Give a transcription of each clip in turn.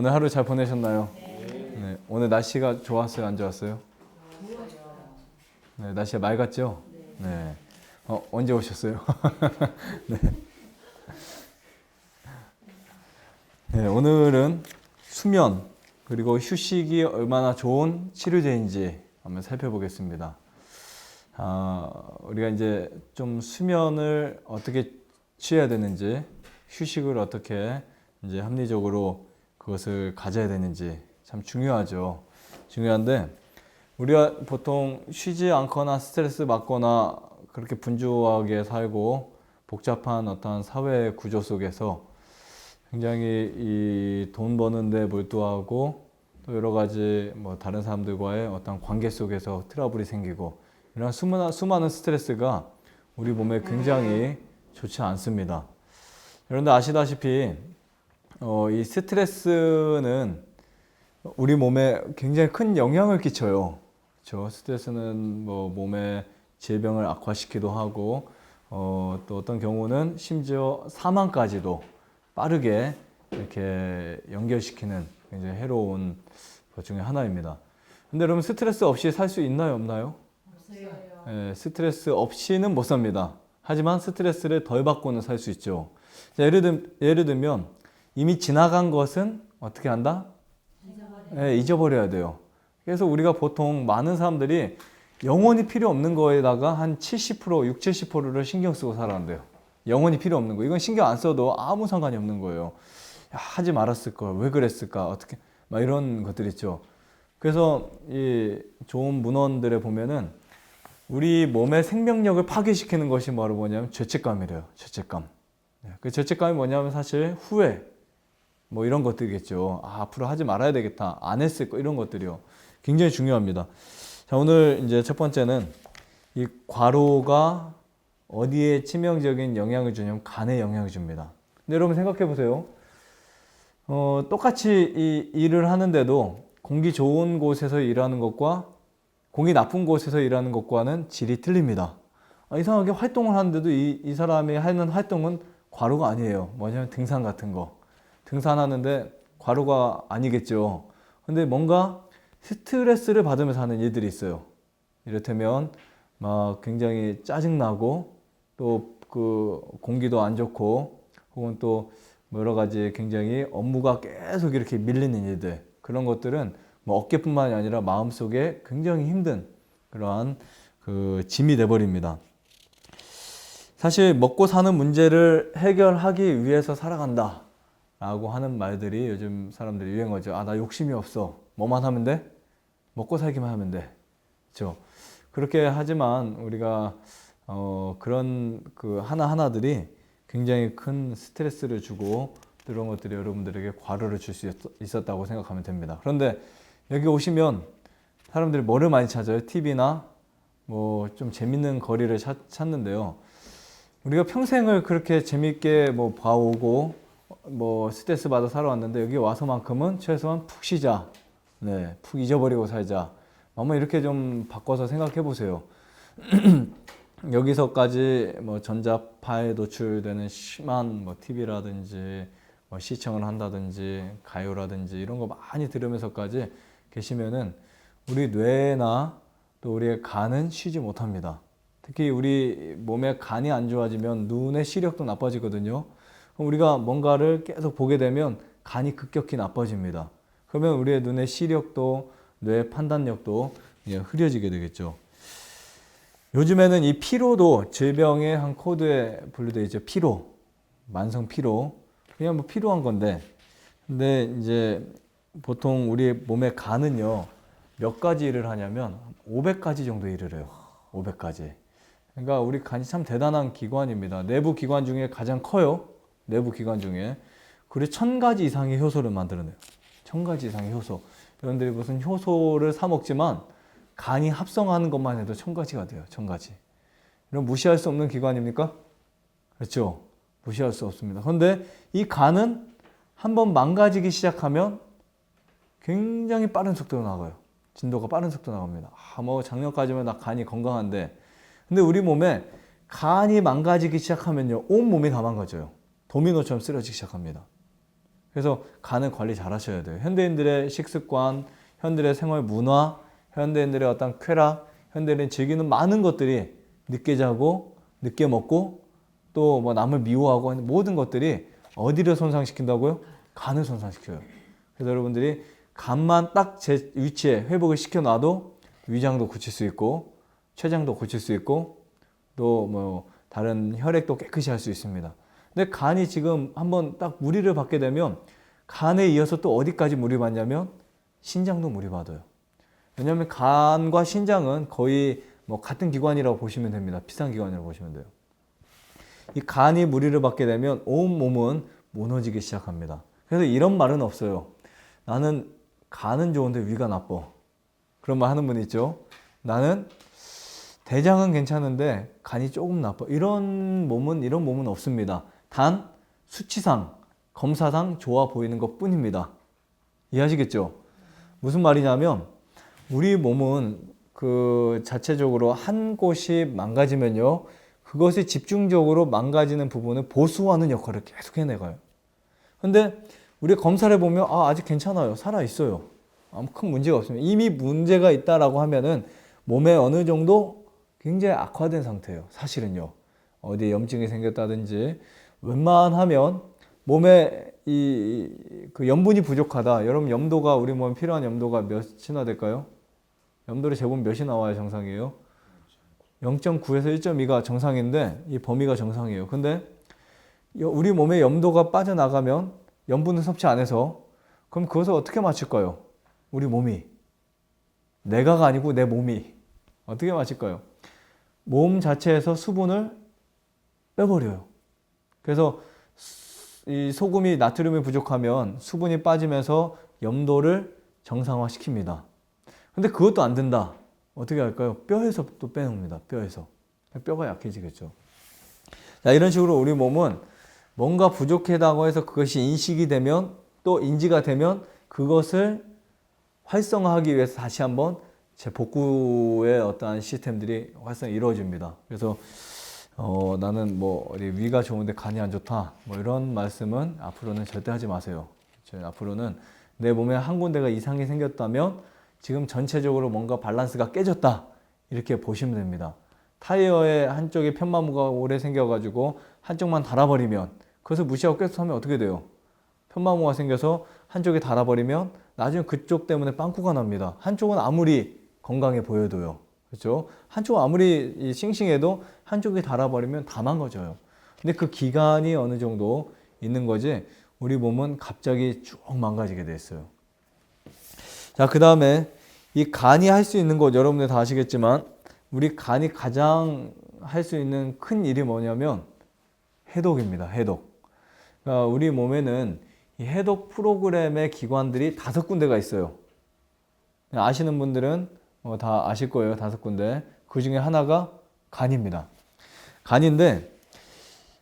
오늘 하루 잘 보내셨나요? 네. 오늘 날씨가 좋았어요, 안 좋았어요? 네, 날씨가 맑았죠? 네. 어, 언제 오셨어요? 네. 네, 오늘은 수면 그리고 휴식이 얼마나 좋은 치료제인지 한번 살펴보겠습니다. 아, 우리가 이제 좀 수면을 어떻게 취해야 되는지, 휴식을 어떻게 이제 합리적으로 그것을 가져야 되는지 참 중요하죠. 중요한데 우리가 보통 쉬지 않거나 스트레스 받거나 그렇게 분주하게 살고 복잡한 어떠한 사회 구조 속에서 굉장히 이 돈 버는데 몰두하고 또 여러 가지 뭐 다른 사람들과의 어떤 관계 속에서 트러블이 생기고 이런 수많은, 수많은 스트레스가 우리 몸에 굉장히 좋지 않습니다. 여러분들 아시다시피 어, 이 스트레스는 우리 몸에 굉장히 큰 영향을 끼쳐요. 그렇죠? 스트레스는 뭐 몸의 질병을 악화시키기도 하고 어, 또 어떤 경우는 심지어 사망까지도 빠르게 이렇게 연결시키는 굉장히 해로운 것 중에 하나입니다. 근데 여러분 스트레스 없이 살 수 있나요, 없나요? 예, 스트레스 없이는 못 삽니다. 하지만 스트레스를 덜 받고는 살 수 있죠. 자, 예를, 들, 예를 들면 이미 지나간 것은 어떻게 한다? 예, 잊어버려야 돼요. 그래서 우리가 보통 많은 사람들이 영원히 필요 없는 거에다가 한 70%, 60, 70%를 신경 쓰고 살아는데요. 영원히 필요 없는 거. 이건 신경 안 써도 아무 상관이 없는 거예요. 야, 하지 말았을 걸. 왜 그랬을까? 어떻게? 막 이런 것들 있죠. 그래서 이 좋은 문헌들에 보면은 우리 몸의 생명력을 파괴시키는 것이 바로 뭐냐면 죄책감이래요. 죄책감. 네, 그 죄책감이 뭐냐면 사실 후회, 뭐 이런 것들이겠죠. 아, 앞으로 하지 말아야 되겠다. 안 했을 거 이런 것들이요. 굉장히 중요합니다. 자, 오늘 이제 첫 번째는 이 과로가 어디에 치명적인 영향을 주냐면 간에 영향을 줍니다. 근데 여러분 생각해 보세요. 어, 똑같이 이 일을 하는데도 공기 좋은 곳에서 일하는 것과 공기 나쁜 곳에서 일하는 것과는 질이 틀립니다. 아, 이상하게 활동을 하는데도 이, 이 사람이 하는 활동은 과로가 아니에요. 뭐냐면 등산 같은 거. 등산하는데 과로가 아니겠죠. 근데 뭔가 스트레스를 받으면서 하는 일들이 있어요. 이를테면 막 굉장히 짜증나고 또 그 공기도 안 좋고 혹은 또 여러 가지 굉장히 업무가 계속 이렇게 밀리는 일들 그런 것들은 뭐 어깨뿐만이 아니라 마음속에 굉장히 힘든 그러한 그 짐이 돼 버립니다. 사실 먹고 사는 문제를 해결하기 위해서 살아간다. 라고 하는 말들이 요즘 사람들이 유행어죠. 아, 나 욕심이 없어. 뭐만 하면 돼? 먹고 살기만 하면 돼. 그렇죠? 그렇게 하지만 우리가 어, 그런 그 하나하나들이 굉장히 큰 스트레스를 주고 이런 것들이 여러분들에게 과로를 줄 수 있었다고 생각하면 됩니다. 그런데 여기 오시면 사람들이 뭐를 많이 찾아요? TV나 뭐 좀 재밌는 거리를 찾, 찾는데요. 우리가 평생을 그렇게 재밌게 뭐 봐오고 뭐 스트레스 받아 살아왔는데 여기 와서만큼은 최소한 푹 쉬자. 네, 푹 잊어버리고 살자. 한번 이렇게 좀 바꿔서 생각해 보세요. 여기서까지 뭐 전자파에 노출되는 심한 뭐 TV라든지 뭐 시청을 한다든지 가요라든지 이런 거 많이 들으면서까지 계시면은 우리 뇌나 또 우리의 간은 쉬지 못합니다. 특히 우리 몸의 간이 안 좋아지면 눈의 시력도 나빠지거든요. 우리가 뭔가를 계속 보게 되면 간이 급격히 나빠집니다. 그러면 우리의 눈의 시력도 뇌 판단력도 흐려지게 되겠죠. 요즘에는 이 피로도 질병의 한 코드에 분류되어 있죠. 피로. 만성 피로. 그냥 뭐 필요한 건데. 근데 이제 보통 우리 몸의 간은요. 몇 가지 일을 하냐면 500가지 정도 일을 해요. 500가지. 그러니까 우리 간이 참 대단한 기관입니다. 내부 기관 중에 가장 커요. 내부 기관 중에. 그리고 천 가지 이상의 효소를 만들어내요. 천 가지 이상의 효소. 여러분들이 무슨 효소를 사 먹지만 간이 합성하는 것만 해도 천 가지가 돼요. 천 가지. 이런 무시할 수 없는 기관입니까? 그렇죠. 무시할 수 없습니다. 그런데 이 간은 한번 망가지기 시작하면 굉장히 빠른 속도로 나가요. 진도가 빠른 속도로 나갑니다. 아, 뭐 작년까지만 나 간이 건강한데. 근데 우리 몸에 간이 망가지기 시작하면요. 온 몸이 다 망가져요. 도미노처럼 쓰러지기 시작합니다. 그래서 간을 관리 잘 하셔야 돼요. 현대인들의 식습관, 현대인의 생활 문화, 현대인들의 어떤 쾌락, 현대인이 즐기는 많은 것들이 늦게 자고 늦게 먹고 또 뭐 남을 미워하고 하는 모든 것들이 어디를 손상시킨다고요? 간을 손상시켜요. 그래서 여러분들이 간만 딱 제 위치에 회복을 시켜놔도 위장도 고칠 수 있고 췌장도 고칠 수 있고 또 뭐 다른 혈액도 깨끗이 할 수 있습니다. 근데 간이 지금 한번 딱 무리를 받게 되면 간에 이어서 또 어디까지 무리 받냐면 신장도 무리 받아요. 왜냐하면 간과 신장은 거의 뭐 같은 기관이라고 보시면 됩니다. 비슷한 기관이라고 보시면 돼요. 이 간이 무리를 받게 되면 온 몸은 무너지기 시작합니다. 그래서 이런 말은 없어요. 나는 간은 좋은데 위가 나빠. 그런 말 하는 분 있죠. 나는 대장은 괜찮은데 간이 조금 나빠. 이런 몸은 이런 몸은 없습니다. 단 수치상 검사상 좋아 보이는 것 뿐입니다. 이해하시겠죠? 무슨 말이냐면 우리 몸은 그 자체적으로 한 곳이 망가지면요. 그것이 집중적으로 망가지는 부분을 보수하는 역할을 계속 해내가요. 근데 우리 검사를 보면 아, 아직 괜찮아요. 살아 있어요. 아무 큰 문제가 없습니다. 이미 문제가 있다라고 하면은 몸에 어느 정도 굉장히 악화된 상태예요. 사실은요. 어디에 염증이 생겼다든지 웬만하면 몸에 이 그 염분이 부족하다. 여러분 염도가 우리 몸에 필요한 염도가 몇이나 될까요? 염도를 재보면 몇이 나와야 정상이에요? 0.9에서 1.2가 정상인데 이 범위가 정상이에요. 근데 우리 몸의 염도가 빠져나가면 염분을 섭취 안 해서 그럼 그것을 어떻게 맞출까요? 우리 몸이 내가가 아니고 내 몸이 어떻게 맞출까요? 몸 자체에서 수분을 빼버려요. 그래서 이 소금이 나트륨이 부족하면 수분이 빠지면서 염도를 정상화시킵니다. 근데 그것도 안 된다. 어떻게 할까요? 뼈에서 또 빼놓습니다. 뼈에서. 뼈가 약해지겠죠. 자, 이런 식으로 우리 몸은 뭔가 부족하다고 해서 그것이 인식이 되면 또 인지가 되면 그것을 활성화하기 위해서 다시 한번 제 복구의 어떠한 시스템들이 활성화 이루어집니다. 그래서 어, 나는 뭐 위가 좋은데 간이 안 좋다. 뭐 이런 말씀은 앞으로는 절대 하지 마세요. 앞으로는 내 몸에 한 군데가 이상이 생겼다면 지금 전체적으로 뭔가 밸런스가 깨졌다. 이렇게 보시면 됩니다. 타이어의 한쪽에 편마모가 오래 생겨가지고 한쪽만 달아버리면 그것을 무시하고 계속 하면 어떻게 돼요? 편마모가 생겨서 한쪽에 달아버리면 나중에 그쪽 때문에 빵꾸가 납니다. 한쪽은 아무리 건강해 보여도요. 그렇죠? 한쪽은 아무리 싱싱해도 한쪽이 달아버리면 다 망가져요. 근데 그 기간이 어느 정도 있는 거지 우리 몸은 갑자기 쭉 망가지게 됐어요. 자, 그 다음에 이 간이 할 수 있는 것 여러분들 다 아시겠지만 우리 간이 가장 할 수 있는 큰 일이 뭐냐면 해독입니다. 해독. 그러니까 우리 몸에는 이 해독 프로그램의 기관들이 다섯 군데가 있어요. 아시는 분들은 어, 다 아실 거예요. 다섯 군데. 그 중에 하나가 간입니다. 간인데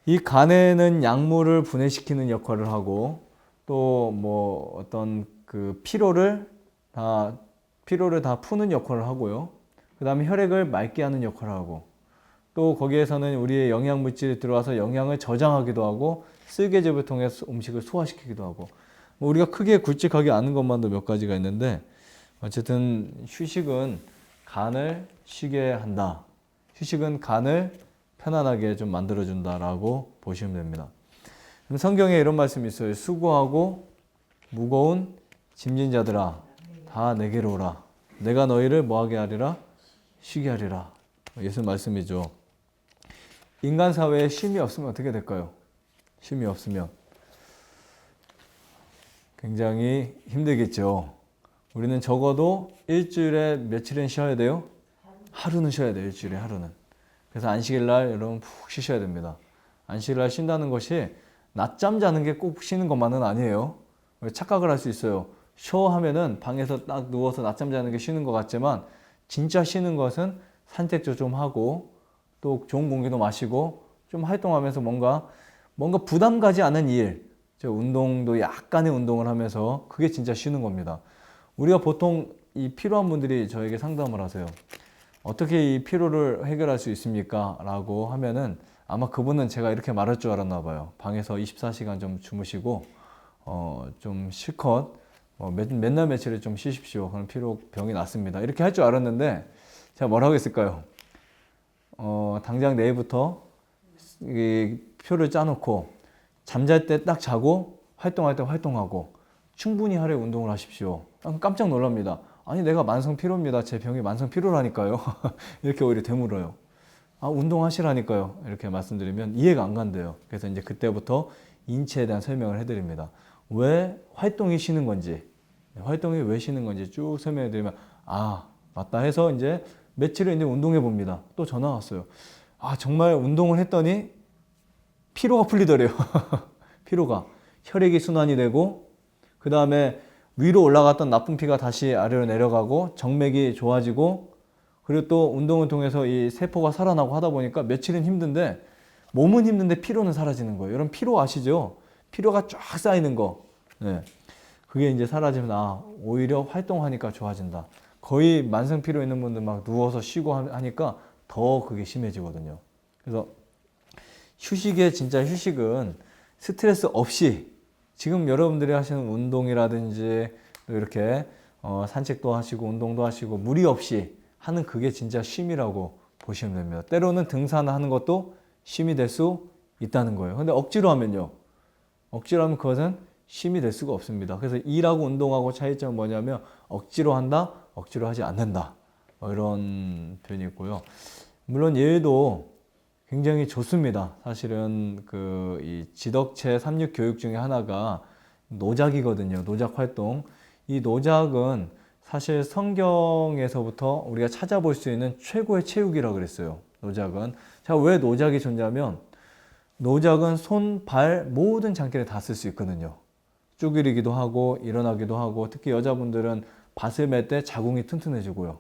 이 간에는 약물을 분해시키는 역할을 하고 또 뭐 어떤 그 피로를 다 피로를 다 푸는 역할을 하고요. 그 다음에 혈액을 맑게 하는 역할을 하고 또 거기에서는 우리의 영양 물질이 들어와서 영양을 저장하기도 하고 쓸개즙을 통해서 음식을 소화시키기도 하고 뭐 우리가 크게 굵직하게 아는 것만도 몇 가지가 있는데 어쨌든 휴식은 간을 쉬게 한다. 휴식은 간을 편안하게 좀 만들어준다라고 보시면 됩니다. 성경에 이런 말씀이 있어요. 수고하고 무거운 짐진 자들아 다 내게로 오라. 내가 너희를 뭐하게 하리라? 쉬게 하리라. 예수 말씀이죠. 인간 사회에 쉼이 없으면 어떻게 될까요? 쉼이 없으면 굉장히 힘들겠죠. 우리는 적어도 일주일에 며칠은 쉬어야 돼요? 하루는 쉬어야 돼요. 일주일에 하루는. 그래서 안식일 날 여러분 푹 쉬셔야 됩니다. 안식일 날 쉰다는 것이 낮잠 자는 게 꼭 쉬는 것만은 아니에요. 착각을 할 수 있어요. 쉬어 하면은 방에서 딱 누워서 낮잠 자는 게 쉬는 것 같지만 진짜 쉬는 것은 산책도 좀 하고 또 좋은 공기도 마시고 좀 활동하면서 뭔가 뭔가 부담 가지 않은 일, 저 운동도 약간의 운동을 하면서 그게 진짜 쉬는 겁니다. 우리가 보통 이 필요한 분들이 저에게 상담을 하세요. 어떻게 이 피로를 해결할 수 있습니까? 라고 하면은 아마 그분은 제가 이렇게 말할 줄 알았나 봐요. 방에서 24시간 좀 주무시고 어, 좀 실컷 어, 몇, 몇날 며칠을 좀 쉬십시오. 그럼 피로 병이 낫습니다. 이렇게 할 줄 알았는데 제가 뭐라고 했을까요? 어, 당장 내일부터 이 표를 짜놓고 잠잘 때 딱 자고 활동할 때 활동하고 충분히 하루에 운동을 하십시오. 아, 깜짝 놀랍니다. 아니 내가 만성 피로입니다. 제 병이 만성 피로라니까요. 이렇게 오히려 되물어요. 아 운동하시라니까요. 이렇게 말씀드리면 이해가 안 간대요. 그래서 이제 그때부터 인체에 대한 설명을 해드립니다. 왜 활동이 쉬는 건지, 활동이 왜 쉬는 건지 쭉 설명해 드리면 아 맞다 해서 이제 며칠을 이제 운동해 봅니다. 또 전화 왔어요. 아 정말 운동을 했더니 피로가 풀리더래요. 피로가 혈액이 순환이 되고 그 다음에 위로 올라갔던 나쁜 피가 다시 아래로 내려가고 정맥이 좋아지고 그리고 또 운동을 통해서 이 세포가 살아나고 하다 보니까 며칠은 힘든데 몸은 힘든데 피로는 사라지는 거예요. 여러분 피로 아시죠? 피로가 쫙 쌓이는 거. 네. 그게 이제 사라지면 아 오히려 활동하니까 좋아진다. 거의 만성 피로 있는 분들 막 누워서 쉬고 하- 하니까 더 그게 심해지거든요. 그래서 휴식의 진짜 휴식은 스트레스 없이 지금 여러분들이 하시는 운동이라든지 또 이렇게 어, 산책도 하시고 운동도 하시고 무리 없이 하는 그게 진짜 쉼이라고 보시면 됩니다. 때로는 등산하는 것도 쉼이 될 수 있다는 거예요. 근데 억지로 하면요. 억지로 하면 그것은 쉼이 될 수가 없습니다. 그래서 일하고 운동하고 차이점은 뭐냐면 억지로 한다, 억지로 하지 않는다. 뭐 이런 표현이 있고요. 물론 예외도 굉장히 좋습니다. 사실은 그 이 지덕체 삼육 교육 중에 하나가 노작이거든요. 노작 활동. 이 노작은 사실 성경에서부터 우리가 찾아볼 수 있는 최고의 체육이라고 그랬어요. 노작은. 자, 왜 노작이 존재하면 노작은 손, 발 모든 장기를 다 쓸 수 있거든요. 쪼그리기도 하고 일어나기도 하고 특히 여자분들은 밭을 맬 때 자궁이 튼튼해지고요.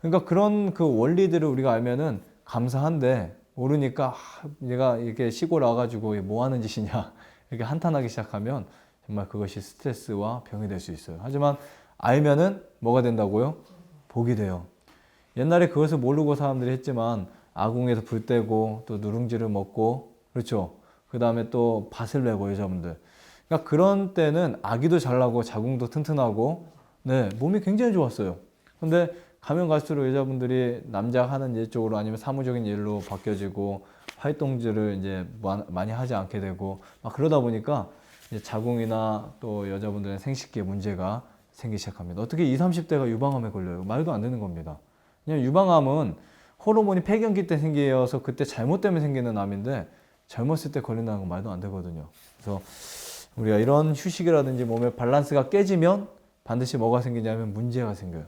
그러니까 그런 그 원리들을 우리가 알면은 감사한데 모르니까 아, 얘가 이렇게 시골 와가지고 뭐 하는 짓이냐 이렇게 한탄하기 시작하면 정말 그것이 스트레스와 병이 될 수 있어요. 하지만 알면은 뭐가 된다고요? 복이 돼요. 옛날에 그것을 모르고 사람들이 했지만 아궁에서 불 떼고 또 누룽지를 먹고 그렇죠. 그 다음에 또 밭을 내고 여자분들. 그러니까 그런 때는 아기도 잘 나고 자궁도 튼튼하고 네 몸이 굉장히 좋았어요. 근데 가면 갈수록 여자분들이 남자 하는 일 쪽으로 아니면 사무적인 일로 바뀌어지고 활동들을 이제 마- 많이 하지 않게 되고 막 그러다 보니까 자궁이나 또 여자분들의 생식기에 문제가 생기기 시작합니다. 어떻게 20, 30대가 유방암에 걸려요? 말도 안 되는 겁니다. 그냥 유방암은 호르몬이 폐경기 때 생겨서 그때 잘못 때문에 생기는 암인데 젊었을 때 걸린다는 건 말도 안 되거든요. 그래서 우리가 이런 휴식이라든지 몸의 밸런스가 깨지면 반드시 뭐가 생기냐면 문제가 생겨요.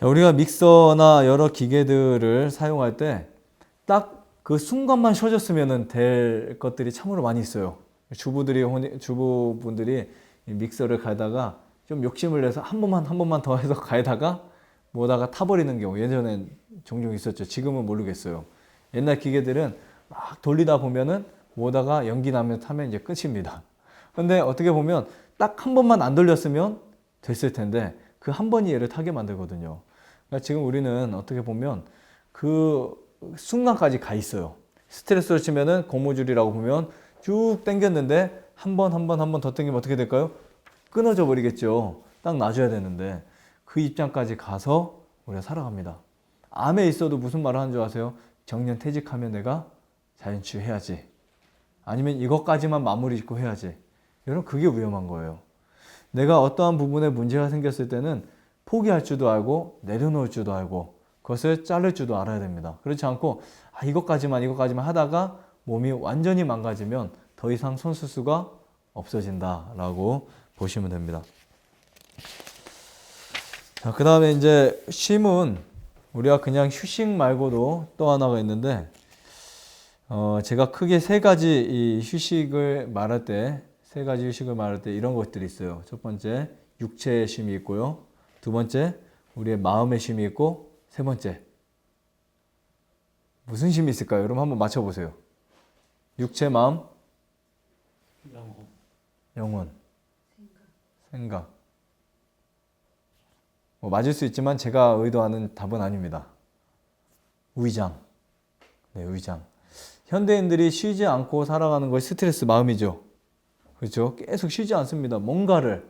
자, 우리가 믹서나 여러 기계들을 사용할 때 딱 그 순간만 쉬어졌으면 될 것들이 참으로 많이 있어요. 주부들이 주부분들이 이 믹서를 갈다가 좀 욕심을 내서 한 번만 한 번만 더 해서 갈다가 뭐다가 타버리는 경우 예전엔 종종 있었죠. 지금은 모르겠어요. 옛날 기계들은 막 돌리다 보면은 뭐다가 연기 나면 타면 이제 끝입니다. 근데 어떻게 보면 딱 한 번만 안 돌렸으면 됐을 텐데 그 한 번이 얘를 타게 만들거든요. 그러니까 지금 우리는 어떻게 보면 그 순간까지 가 있어요. 스트레스를 치면은 고무줄이라고 보면 쭉 당겼는데 한 번 한 번 한 번 더 당기면 어떻게 될까요? 끊어져 버리겠죠. 딱 놔줘야 되는데 그 입장까지 가서 우리가 살아갑니다. 암에 있어도 무슨 말을 하는 줄 아세요? 정년 퇴직하면 내가 자연치유 해야지. 아니면 이것까지만 마무리 짓고 해야지. 여러분 그게 위험한 거예요. 내가 어떠한 부분에 문제가 생겼을 때는 포기할 줄도 알고 내려놓을 줄도 알고 그것을 자를 줄도 알아야 됩니다. 그렇지 않고 아, 이것까지만 이것까지만 하다가 몸이 완전히 망가지면 더 이상 손쓸 수가 없어진다라고 보시면 됩니다. 자, 그 다음에 이제 쉼은 우리가 그냥 휴식 말고도 또 하나가 있는데 어, 제가 크게 세 가지 이 휴식을 말할 때, 세 가지 휴식을 말할 때 이런 것들이 있어요. 첫 번째, 육체의 쉼이 있고요. 두 번째, 우리의 마음의 쉼이 있고, 세 번째, 무슨 쉼이 있을까요? 여러분 한번 맞춰보세요. 육체, 마음, 영혼, 생각. 뭐 맞을 수 있지만 제가 의도하는 답은 아닙니다. 의장. 네, 의장. 현대인들이 쉬지 않고 살아가는 것이 스트레스 마음이죠. 그렇죠? 계속 쉬지 않습니다. 뭔가를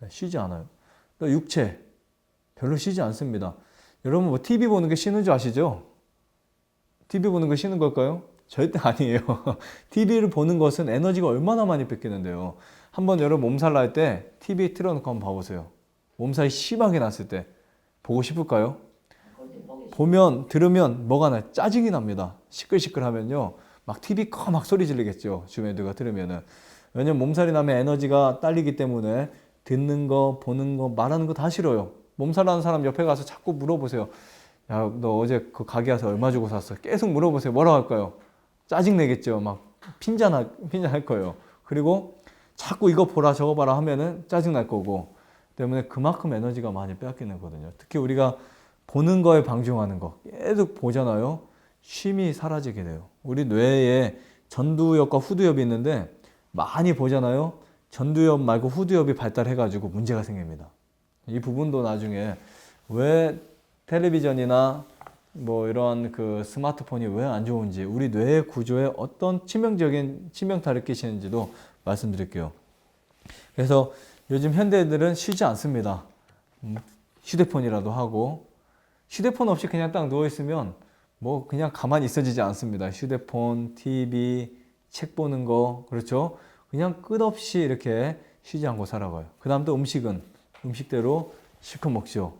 네, 쉬지 않아요. 또 육체 별로 쉬지 않습니다. 여러분 뭐 TV 보는 게 쉬는 줄 아시죠? TV 보는 거 쉬는 걸까요? 절대 아니에요. TV를 보는 것은 에너지가 얼마나 많이 뺏기는데요. 한번 여러분 몸살 날 때 TV 틀어놓고 한번 봐보세요. 몸살이 심하게 났을 때 보고 싶을까요? 보면 들으면 뭐가 나요? 짜증이 납니다. 시끌시끌하면요. 막 TV 커 막 소리 지르겠죠. 주변에 누가 들으면은. 왜냐면 몸살이 나면 에너지가 딸리기 때문에 듣는 거, 보는 거, 말하는 거 다 싫어요. 몸살 나는 사람 옆에 가서 자꾸 물어보세요. 야, 너 어제 그 가게 와서 얼마 주고 샀어? 계속 물어보세요. 뭐라고 할까요? 짜증 내겠죠. 막 핀잔할 핀잔할 거예요. 그리고 자꾸 이거 보라 저거 봐라 하면은 짜증 날 거고 때문에 그만큼 에너지가 많이 빼앗기는 거거든요. 특히 우리가 보는 거에 방중하는 거 계속 보잖아요. 쉼이 사라지게 돼요. 우리 뇌에 전두엽과 후두엽이 있는데 많이 보잖아요. 전두엽 말고 후두엽이 발달해가지고 문제가 생깁니다. 이 부분도 나중에 왜 텔레비전이나 뭐 이런 그 스마트폰이 왜 안 좋은지 우리 뇌의 구조에 어떤 치명적인 치명타를 끼치는지도 말씀드릴게요. 그래서 요즘 현대인들은 쉬지 않습니다. 음, 휴대폰이라도 하고 휴대폰 없이 그냥 딱 누워 있으면 뭐 그냥 가만히 있어지지 않습니다. 휴대폰, TV, 책 보는 거 그렇죠? 그냥 끝없이 이렇게 쉬지 않고 살아가요. 그 다음 또 음식은 음식대로 실컷 먹죠.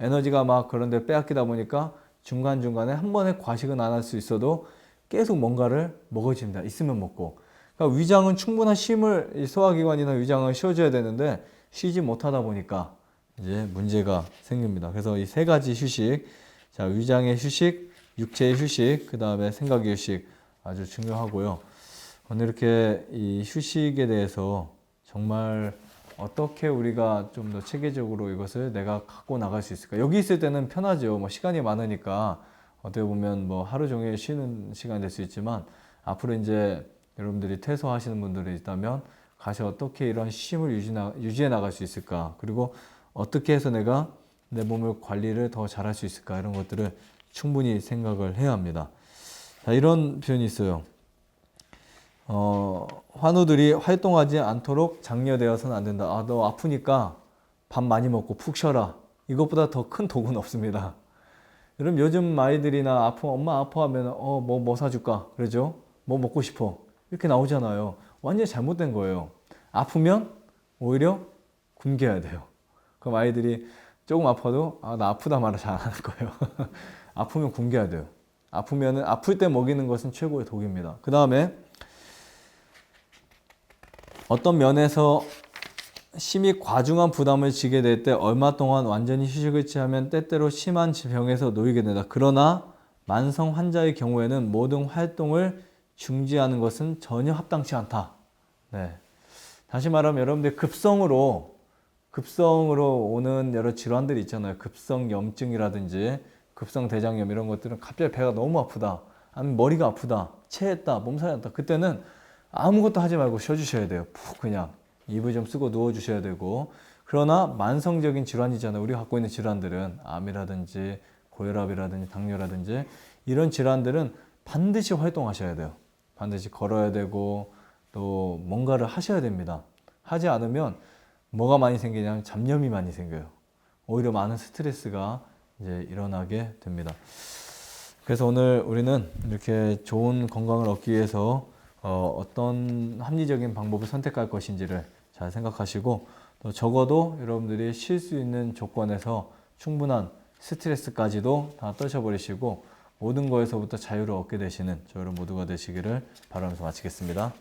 에너지가 막 그런데 빼앗기다 보니까 중간중간에 한 번에 과식은 안 할 수 있어도 계속 뭔가를 먹어집니다. 있으면 먹고. 그러니까 위장은 충분한 쉼을 이 소화기관이나 위장을 쉬어줘야 되는데 쉬지 못하다 보니까 이제 문제가 생깁니다. 그래서 이 세 가지 휴식, 자 위장의 휴식, 육체의 휴식, 그 다음에 생각의 휴식 아주 중요하고요. 오늘 이렇게 이 휴식에 대해서 정말 어떻게 우리가 좀 더 체계적으로 이것을 내가 갖고 나갈 수 있을까? 여기 있을 때는 편하죠. 뭐 시간이 많으니까 어떻게 보면 뭐 하루 종일 쉬는 시간이 될 수 있지만 앞으로 이제 여러분들이 퇴소하시는 분들이 있다면 가서 어떻게 이런 쉼을 유지나, 유지해 나갈 수 있을까? 그리고 어떻게 해서 내가 내 몸을 관리를 더 잘할 수 있을까? 이런 것들을 충분히 생각을 해야 합니다. 자, 이런 표현이 있어요. 어, 환우들이 활동하지 않도록 장려되어서는 안 된다. 아, 너 아프니까 밥 많이 먹고 푹 쉬어라. 이것보다 더큰 도구는 없습니다. 여러분 요즘 아이들이나 아프 엄마 아파하면 어뭐뭐 사줄까 그러죠? 뭐 먹고 싶어 이렇게 나오잖아요. 완전 히 잘못된 거예요. 아프면 오히려 굶겨야 돼요. 그럼 아이들이 조금 아파도 아 나 아프다 말을 잘 안 하는 거예요. 아프면 굶겨야 돼요. 아프면은 아플 때 먹이는 것은 최고의 독입니다. 그 다음에 어떤 면에서 심히 과중한 부담을 지게 될 때 얼마 동안 완전히 휴식을 취하면 때때로 심한 병에서 놓이게 된다. 그러나 만성 환자의 경우에는 모든 활동을 중지하는 것은 전혀 합당치 않다. 네. 다시 말하면 여러분들 급성으로 급성으로 오는 여러 질환들이 있잖아요. 급성 염증이라든지 급성 대장염 이런 것들은 갑자기 배가 너무 아프다. 아니면 머리가 아프다. 체했다. 몸살이 났다. 그때는 아무것도 하지 말고 쉬어주셔야 돼요. 푹 그냥 이불 좀 쓰고 누워주셔야 되고 그러나 만성적인 질환이잖아요. 우리가 갖고 있는 질환들은 암이라든지 고혈압이라든지 당뇨라든지 이런 질환들은 반드시 활동하셔야 돼요. 반드시 걸어야 되고 또 뭔가를 하셔야 됩니다. 하지 않으면 뭐가 많이 생기냐면 잡념이 많이 생겨요. 오히려 많은 스트레스가 이제 일어나게 됩니다. 그래서 오늘 우리는 이렇게 좋은 건강을 얻기 위해서 어, 어떤 합리적인 방법을 선택할 것인지를 잘 생각하시고 또 적어도 여러분들이 쉴 수 있는 조건에서 충분한 스트레스까지도 다 떨쳐버리시고 모든 거에서부터 자유를 얻게 되시는 저희 모두가 되시기를 바라면서 마치겠습니다.